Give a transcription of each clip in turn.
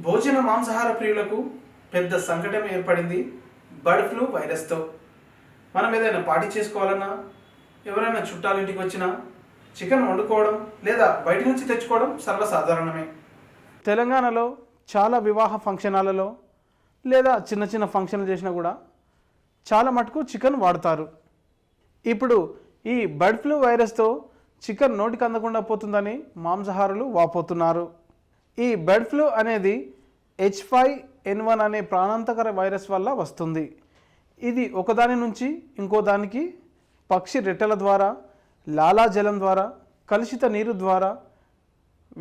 భోజన మాంసాహార ప్రియులకు పెద్ద సంకటం ఏర్పడింది బర్డ్ ఫ్లూ వైరస్తో. మనం ఏదైనా పార్టీ చేసుకోవాలన్నా ఎవరైనా చుట్టాలింటికి వచ్చినా చికెన్ వండుకోవడం లేదా బయట నుంచి తెచ్చుకోవడం సర్వసాధారణమే. తెలంగాణలో చాలా వివాహ ఫంక్షనాలలో లేదా చిన్న చిన్న ఫంక్షన్లు చేసినా కూడా చాలా మటుకు చికెన్ వాడతారు. ఇప్పుడు ఈ బర్డ్ ఫ్లూ వైరస్తో చికెన్ నోటికి అందకుండా పోతుందని మాంసాహారులు వాపోతున్నారు. ఈ బర్డ్ ఫ్లూ అనేది హెచ్ ఫైవ్ ఎన్ వన్ అనే ప్రాణాంతకర వైరస్ వల్ల వస్తుంది. ఇది ఒకదాని నుంచి ఇంకో దానికి పక్షి రెట్టెల ద్వారా లాలాజలం ద్వారా కలుషిత నీరు ద్వారా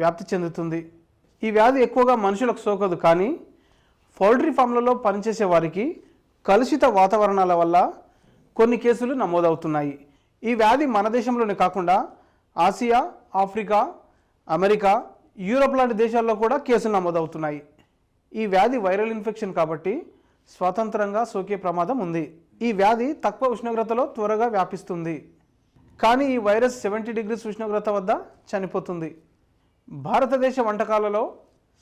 వ్యాప్తి చెందుతుంది. ఈ వ్యాధి ఎక్కువగా మనుషులకు సోకదు కానీ పౌల్ట్రీ ఫామ్లలో పనిచేసే వారికి కలుషిత వాతావరణాల వల్ల కొన్ని కేసులు నమోదవుతున్నాయి. ఈ వ్యాధి మన దేశంలోనే కాకుండా ఆసియా ఆఫ్రికా అమెరికా యూరోప్ లాంటి దేశాల్లో కూడా కేసులు నమోదవుతున్నాయి. ఈ వ్యాధి వైరల్ ఇన్ఫెక్షన్ కాబట్టి స్వతంత్రంగా సోకే ప్రమాదం ఉంది. ఈ వ్యాధి తక్కువ ఉష్ణోగ్రతలో త్వరగా వ్యాపిస్తుంది. కానీ ఈ వైరస్ సెవెంటీ డిగ్రీస్ ఉష్ణోగ్రత వద్ద చనిపోతుంది. భారతదేశ వంటకాలలో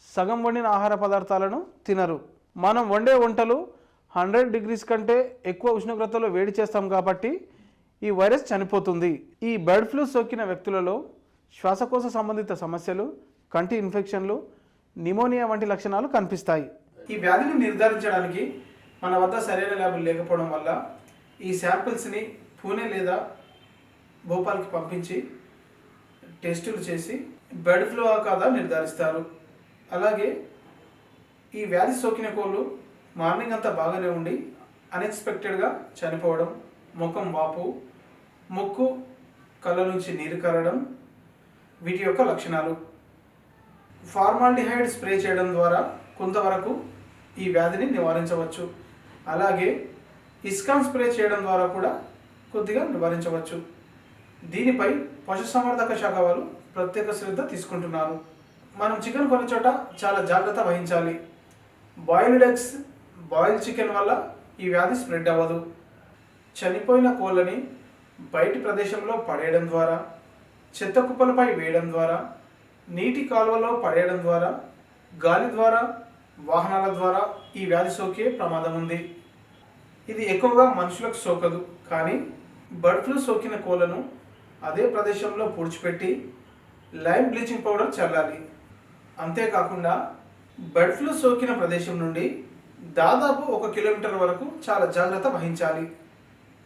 సగం వండిన ఆహార పదార్థాలను తినరు. మనం వండే వంటలు హండ్రెడ్ డిగ్రీస్ కంటే ఎక్కువ ఉష్ణోగ్రతలో వేడి చేస్తాం కాబట్టి ఈ వైరస్ చనిపోతుంది. ఈ బర్డ్ ఫ్లూ సోకిన వ్యక్తులలో శ్వాసకోశ సంబంధిత సమస్యలు కంటి ఇన్ఫెక్షన్లు నిమోనియా వంటి లక్షణాలు కనిపిస్తాయి. ఈ వ్యాధిని నిర్ధారించడానికి మన వద్ద సరైన ల్యాబులు లేకపోవడం వల్ల ఈ శాంపిల్స్ని పూణే లేదా భోపాల్కి పంపించి టెస్టులు చేసి బర్డ్ ఫ్లూ కాదా నిర్ధారిస్తారు. అలాగే ఈ వ్యాధి సోకిన కోళ్ళు మార్నింగ్ అంతా బాగానే ఉండి అన్ఎక్స్పెక్టెడ్గా చనిపోవడం ముఖం వాపు ముక్కు కళ్ళ నుంచి నీరు కరడం వీటి యొక్క లక్షణాలు. ఫార్మాల్డిహైడ్ స్ప్రే చేయడం ద్వారా కొంతవరకు ఈ వ్యాధిని నివారించవచ్చు. అలాగే ఇస్కాన్ స్ప్రే చేయడం ద్వారా కూడా కొద్దిగా నివారించవచ్చు. దీనిపై పశుసంవర్ధక శాఖ వారు ప్రత్యేక శ్రద్ధ తీసుకుంటున్నారు. మనం చికెన్ కొనే చోట చాలా జాగ్రత్త వహించాలి. బాయిల్డ్ ఎగ్స్ బాయిల్ చికెన్ వల్ల ఈ వ్యాధి స్ప్రెడ్ అవ్వదు. చనిపోయిన కోళ్ళని బయటి ప్రదేశంలో పడేయడం ద్వారా చెత్త కుప్పలపై వేయడం ద్వారా నీటి కాలువలో పడేయడం ద్వారా గాలి ద్వారా వాహనాల ద్వారా ఈ వ్యాధి సోకే ప్రమాదం ఉంది. ఇది ఎక్కువగా మనుషులకు సోకదు కానీ బర్డ్ ఫ్లూ సోకిన కోళ్ళను అదే ప్రదేశంలో పూడ్చిపెట్టి లైమ్ బ్లీచింగ్ పౌడర్ చల్లాలి. అంతేకాకుండా బర్డ్ ఫ్లూ సోకిన ప్రదేశం నుండి దాదాపు ఒక కిలోమీటర్ వరకు చాలా జాగ్రత్త వహించాలి.